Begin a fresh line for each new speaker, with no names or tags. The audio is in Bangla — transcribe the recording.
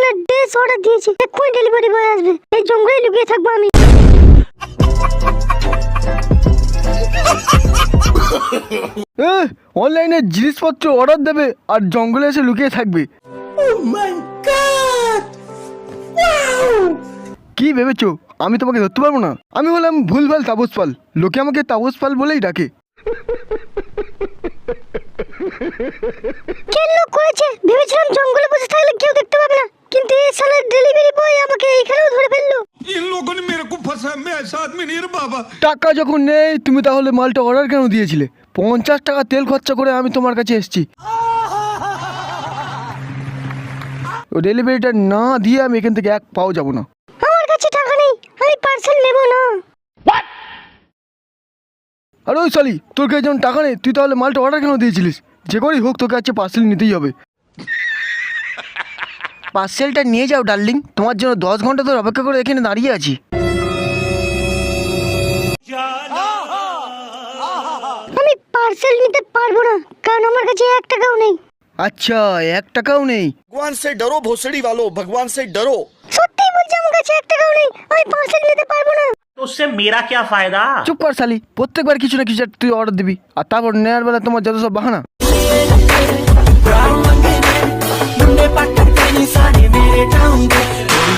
অর্ডার দিয়েছি। এক্ষুনি ডেলিভারি বয় আসবে। এই জঙ্গলে লুকিয়ে থাকব আমি।
এ অনলাইনে জিনিসপত্র অর্ডার দেবে আর জঙ্গলে এসে লুকিয়ে থাকবে। কি ভেবেছো? আমি তোমাকে ধরতে পারব না? আমি হলাম ভুলভাল তাপস পাল। লোকে আমাকে তাপস পাল বলেই ডাকে।
কে লোক করেছে? ডেলিভারি বয় আমাকে এইখানেও ধরে ফেললো
इन लोगों ने मेरे को फंसा मैं ऐसा आदमी नहीं रे बाबा
টাকা যখন নেই তুমি তাহলে মালটা অর্ডার কেন দিয়েছিলে পঞ্চাশ টাকা তেল খরচা করে আমি তোমার কাছে এসেছি ও ডেলিভারিটা না দিয়ে আমি এখান থেকে এক পাও যাব না
আমার কাছে টাকা নেই আমি পার্সেল নেবো না
আর ওই সালি তোর কাছে যখন টাকা নেই তুই তাহলে মালটা অর্ডার কেন দিয়েছিলিস যে করেই হোক তোকে আজকে পার্সেল নিতেই হবে পার্সেলটা নিয়ে যাও ডার্লিং তোমার জন্য দশ ঘন্টা ধরে অপেক্ষা করে এখানে দাঁড়িয়ে আছি
আমি পার্সেল নিতে পারবো না কারণ আমার কাছে এক টাকাও নেই
আচ্ছা এক টাকাও নেই
भगवान से डरो भोसड़ी वालों भगवान से डरो
সত্যিই বলছি আমার কাছে এক টাকাও নেই আমি পার্সেল নিতে পারবো না
तो उससे मेरा क्या फायदा
চুপ কর সালি প্রত্যেকবার কিছু না কিছু একটা তুই অর্ডার দিবি আর তারপর নেওয়ার বেলা তোমার যত সব বাহানা
सारे मेरे टाउन दे